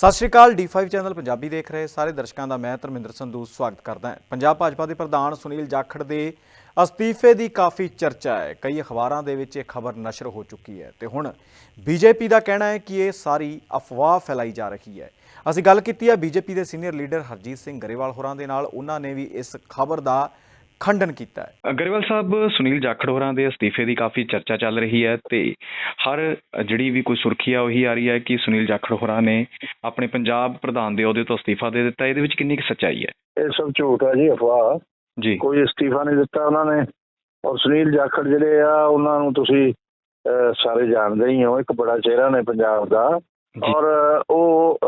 ਸਤਿ ਸ਼੍ਰੀ ਅਕਾਲ D5 channel Punjabi ਦੇਖ ਰਹੇ ਸਾਰੇ ਦਰਸ਼ਕਾਂ ਦਾ ਮੈਂ ਧਰਮਿੰਦਰ ਸੰਧੂ ਸਵਾਗਤ ਕਰਦਾ ਹਾਂ। ਪੰਜਾਬ ਭਾਜਪਾ ਦੇ ਪ੍ਰਧਾਨ ਸੁਨੀਲ ਜਾਖੜ ਦੇ ਅਸਤੀਫੇ ਦੀ ਕਾਫੀ ਚਰਚਾ ਹੈ। ਕਈ ਅਖਬਾਰਾਂ ਦੇ ਵਿੱਚ ਇਹ ਖਬਰ ਨਸ਼ਰ ਹੋ ਚੁੱਕੀ ਹੈ ਤੇ ਹੁਣ ਬੀਜੇਪੀ ਦਾ ਕਹਿਣਾ ਹੈ ਕਿ ਇਹ ਸਾਰੀ ਅਫਵਾਹ ਫੈਲਾਈ ਜਾ ਰਹੀ ਹੈ। ਅਸੀਂ ਗੱਲ ਕੀਤੀ ਹੈ ਬੀਜੇਪੀ ਦੇ ਸੀਨੀਅਰ ਲੀਡਰ ਹਰਜੀਤ ਸਿੰਘ ਗਰੇਵਾਲ ਹੋਰਾਂ ਦੇ ਨਾਲ। ਉਹਨਾਂ ਨੇ ਵੀ ਇਸ ਖਬਰ ਦਾ ਖੰਡਨ ਕੀਤਾ ਹੈ। ਅਗਰਵਾਲ ਸਾਹਿਬ ਸੁਨੀਲ ਜਾਖੜ ਹੋਰਾਂ ਦੇ ਅਸਤੀਫੇ ਦੀ ਕਾਫੀ ਚਰਚਾ ਚੱਲ ਰਹੀ ਹੈ ਤੇ ਹਰ ਜਿਹੜੀ ਵੀ ਕੋਈ ਸੁਰਖੀ ਆ ਉਹੀ ਆ ਰਹੀ ਹੈ ਕਿ ਸੁਨੀਲ ਜਾਖੜ ਹੋਰਾਂ ਨੇ ਆਪਣੇ ਪੰਜਾਬ ਪ੍ਰਧਾਨ ਦੇ ਅਹੁਦੇ ਤੋਂ ਅਸਤੀਫਾ ਦੇ ਦਿੱਤਾ। ਇਹਦੇ ਵਿੱਚ ਕਿੰਨੀ ਕੁ ਸੱਚਾਈ ਹੈ? ਇਹ ਸਭ ਝੂਠ ਹੈ ਜੀ ਅਫਵਾਹ। ਜੀ। ਕੋਈ ਅਸਤੀਫਾ ਨਹੀਂ ਦਿੱਤਾ ਉਹਨਾਂ ਨੇ। ਔਰ ਸੁਨੀਲ ਜਾਖੜ ਜਿਹੜੇ ਆ ਉਹਨਾਂ ਨੂੰ ਤੁਸੀਂ ਸਾਰੇ ਜਾਣਦੇ ਹੀ ਹੋ ਇੱਕ ਬੜਾ ਚਿਹਰਾ ਨੇ ਪੰਜਾਬ ਦਾ। ਔਰ ਉਹ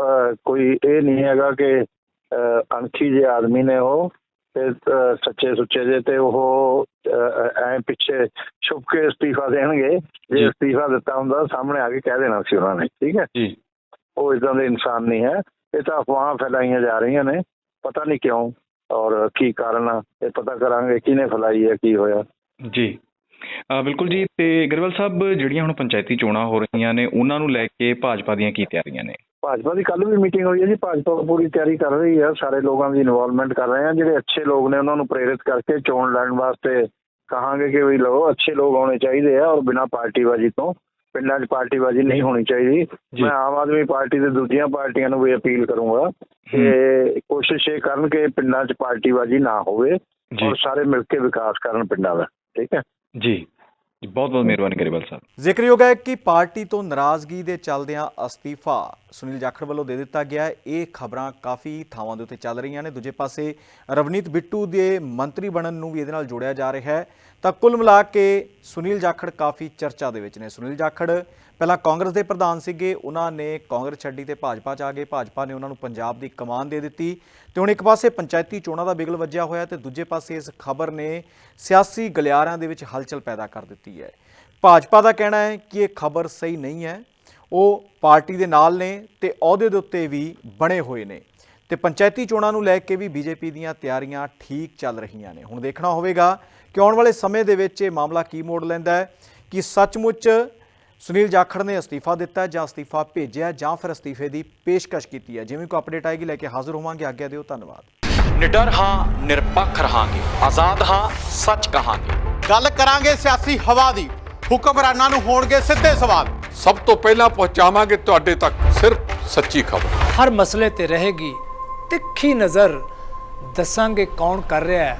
ਕੋਈ ਇਹ ਨਹੀਂ ਹੈਗਾ ਕਿ ਅਣਖੀ ਜੇ ਆਦਮੀ ਨੇ ਉਹ। ਤੇ ਸੱਚੇ ਸੁੱਚੇ ਜੇ ਤੇ ਉਹ ਐ ਪਿੱਛੇ ਛੁਪ ਕੇ ਅਸਤੀਫਾ ਦੇਣਗੇ ਜੀ। ਅਸਤੀਫਾ ਦਿੱਤਾ ਹੁੰਦਾ ਸਾਹਮਣੇ ਆ ਕੇ ਕਹਿ ਦੇਣਾ ਸੀ ਉਹਨਾਂ ਨੇ ਠੀਕ ਹੈ? ਜੀ। ਉਹ ਇਦਾਂ ਦੇ ਇਨਸਾਨ ਨਹੀਂ ਹੈ। ਇਹ ਤਾਂ ਅਫਵਾਹਾਂ ਫੈਲਾਈਆਂ ਜਾ ਰਹੀਆਂ ਨੇ ਪਤਾ ਨਹੀਂ ਕਿਉਂ ਔਰ ਕੀ ਕਾਰਨ ਆ ਇਹ ਪਤਾ ਕਰਾਂਗੇ ਕਿਹਨੇ ਫੈਲਾਈ ਹੈ ਕੀ ਹੋਇਆ। ਜੀ। ਬਿਲਕੁਲ ਜੀ ਤੇ ਅਗਰਵਾਲ ਸਾਹਿਬ ਜਿਹੜੀਆਂ ਹੁਣ ਪੰਚਾਇਤੀ ਚੋਣਾਂ ਹੋ ਰਹੀਆਂ ਨੇ ਉਹਨਾਂ ਨੂੰ ਲੈ ਕੇ ਭਾਜਪਾ ਦੀਆਂ ਕੀ ਤਿਆਰੀਆਂ ਨੇ? ਭਾਜਪਾ ਦੀ ਕੱਲ ਵੀ ਮੀਟਿੰਗ ਹੋਈ ਹੈ ਜੀ ਭਾਜਪਾ ਪੂਰੀ ਤਿਆਰੀ ਕਰ ਰਹੀ ਹੈ ਸਾਰੇ ਲੋਕਾਂ ਦੀ ਇਨਵੋਲਵਮੈਂਟ ਕਰ ਰਹੇ ਆ ਜਿਹੜੇ ਅੱਛੇ ਲੋਕ ਨੇ ਉਹਨਾਂ ਨੂੰ ਪ੍ਰੇਰਿਤ ਕਰਕੇ ਚੋਣ ਲੜਨ ਵਾਸਤੇ ਕਹਾਂਗੇ ਕਿ ਵੀ ਲਓ ਅੱਛੇ ਲੋਕ ਹੋਣੇ ਚਾਹੀਦੇ ਆ ਔਰ ਬਿਨਾਂ ਪਾਰਟੀਬਾਜ਼ੀ ਤੋਂ ਪਿੰਡਾਂ 'ਚ ਪਾਰਟੀਬਾਜ਼ੀ ਨਹੀਂ ਹੋਣੀ ਚਾਹੀਦੀ। ਮੈਂ ਆਮ ਆਦਮੀ ਪਾਰਟੀ ਦੇ ਦੂਜੀਆਂ ਪਾਰਟੀਆਂ ਨੂੰ ਵੀ ਅਪੀਲ ਕਰੂੰਗਾ ਕਿ ਕੋਸ਼ਿਸ਼ ਇਹ ਕਰਨ ਕਿ ਪਿੰਡਾਂ 'ਚ ਪਾਰਟੀਬਾਜ਼ੀ ਨਾ ਹੋਵੇ ਔਰ ਸਾਰੇ ਮਿਲ ਕੇ ਵਿਕਾਸ ਕਰਨ ਪਿੰਡਾਂ ਦਾ ਠੀਕ ਹੈ? ਜੀ। ਬਹੁਤ ਬਹੁਤ ਮਿਹਰਬਾਨੀ ਗਰੇਵਾਲ ਸਾਹਿਬ। ਜ਼ਿਕਰਯੋਗ ਹੈ ਕਿ ਪਾਰਟੀ ਤੋਂ ਨਾਰਾਜ਼ਗੀ ਦੇ ਚੱਲਦਿਆਂ ਅਸਤੀਫਾ ਸੁਨੀਲ ਜਾਖੜ ਵੱਲੋਂ ਦੇ ਦਿੱਤਾ ਗਿਆ ਇਹ ਖਬਰਾਂ ਕਾਫੀ ਥਾਵਾਂ ਦੇ ਉੱਤੇ ਚੱਲ ਰਹੀਆਂ ਨੇ। ਦੂਜੇ ਪਾਸੇ ਰਵਨੀਤ ਬਿੱਟੂ ਦੇ ਮੰਤਰੀ ਬਣਨ ਨੂੰ ਵੀ ਇਹਦੇ ਨਾਲ ਜੋੜਿਆ ਜਾ ਰਿਹਾ ਹੈ। ਤਾਂ ਕੁੱਲ ਮਿਲਾ ਕੇ ਸੁਨੀਲ ਜਾਖੜ ਕਾਫੀ ਚਰਚਾ ਦੇ ਵਿੱਚ ਨੇ। ਸੁਨੀਲ ਜਾਖੜ ਪਹਿਲਾਂ ਕਾਂਗਰਸ ਦੇ ਪ੍ਰਧਾਨ ਸੀਗੇ, ਉਹਨਾਂ ਨੇ ਕਾਂਗਰਸ ਛੱਡੀ ਤੇ ਭਾਜਪਾ ਚ ਆ ਗਏ। ਭਾਜਪਾ ਨੇ ਉਹਨਾਂ ਨੂੰ ਪੰਜਾਬ ਦੀ ਕਮਾਨ ਦੇ ਦਿੱਤੀ ਤੇ ਹੁਣ ਇੱਕ ਪਾਸੇ ਪੰਚਾਇਤੀ ਚੋਣਾਂ ਦਾ ਬਿਗਲ ਵੱਜਿਆ ਹੋਇਆ ਤੇ ਦੂਜੇ ਪਾਸੇ ਇਸ ਖਬਰ ਨੇ ਸਿਆਸੀ ਗਲਿਆਰਿਆਂ ਦੇ ਵਿੱਚ ਹਲਚਲ ਪੈਦਾ ਕਰ ਦਿੱਤੀ ਹੈ। ਭਾਜਪਾ ਦਾ ਕਹਿਣਾ ਹੈ ਕਿ ਇਹ ਖਬਰ ਸਹੀ ਨਹੀਂ ਹੈ। ਉਹ ਪਾਰਟੀ ਦੇ ਨਾਲ ਨੇ ਤੇ ਅਹੁਦੇ ਦੇ ਉੱਤੇ ਵੀ ਬਣੇ ਹੋਏ ਨੇ ਤੇ ਪੰਚਾਇਤੀ ਚੋਣਾਂ ਨੂੰ ਲੈ ਕੇ ਵੀ ਬੀਜੇਪੀ ਦੀਆਂ ਤਿਆਰੀਆਂ ਠੀਕ ਚੱਲ ਰਹੀਆਂ ਨੇ। ਹੁਣ ਦੇਖਣਾ ਹੋਵੇਗਾ ਕਿ ਆਉਣ ਵਾਲੇ ਸਮੇਂ ਦੇ ਵਿੱਚ ਇਹ ਮਾਮਲਾ ਕੀ ਮੋੜ ਲੈਂਦਾ ਹੈ? ਕਿ ਸੱਚਮੁੱਚ ਸੁਨੀਲ ਜਾਖੜ ਨੇ ਅਸਤੀਫਾ ਦਿੱਤਾ ਜਾਂ ਅਸਤੀਫਾ ਭੇਜਿਆ ਜਾਂ ਫਿਰ ਅਸਤੀਫੇ ਦੀ ਪੇਸ਼ਕਸ਼ ਕੀਤੀ ਹੈ? ਜਿਵੇਂ ਕੋਈ ਅਪਡੇਟ ਆਏਗੀ ਲੈ ਕੇ ਹਾਜ਼ਰ ਹੋਵਾਂਗੇ। ਆਗਿਆ ਦਿਓ ਧੰਨਵਾਦ। ਨਿਡਰ ਹਾਂ ਨਿਰਪੱਖ ਰਹਾਂਗੇ। ਆਜ਼ਾਦ ਹਾਂ ਸੱਚ ਕਹਾਂਗੇ। ਗੱਲ ਕਰਾਂਗੇ ਸਿਆਸੀ ਹਵਾ ਦੀ। ਹੁਕਮਰਾਨਾਂ ਨੂੰ ਹੋਣਗੇ ਸਿੱਧੇ ਸਵਾਲ। ਸਭ ਤੋਂ ਪਹਿਲਾਂ ਪਹੁੰਚਾਵਾਂਗੇ ਤੁਹਾਡੇ ਤੱਕ ਸਿਰਫ ਸੱਚੀ ਖਬਰ। ਹਰ ਮਸਲੇ ਤੇ ਰਹੇਗੀ ਤਿੱਖੀ ਨਜ਼ਰ। ਦੱਸਾਂਗੇ ਕੌਣ ਕਰ ਰਿਹਾ ਹੈ।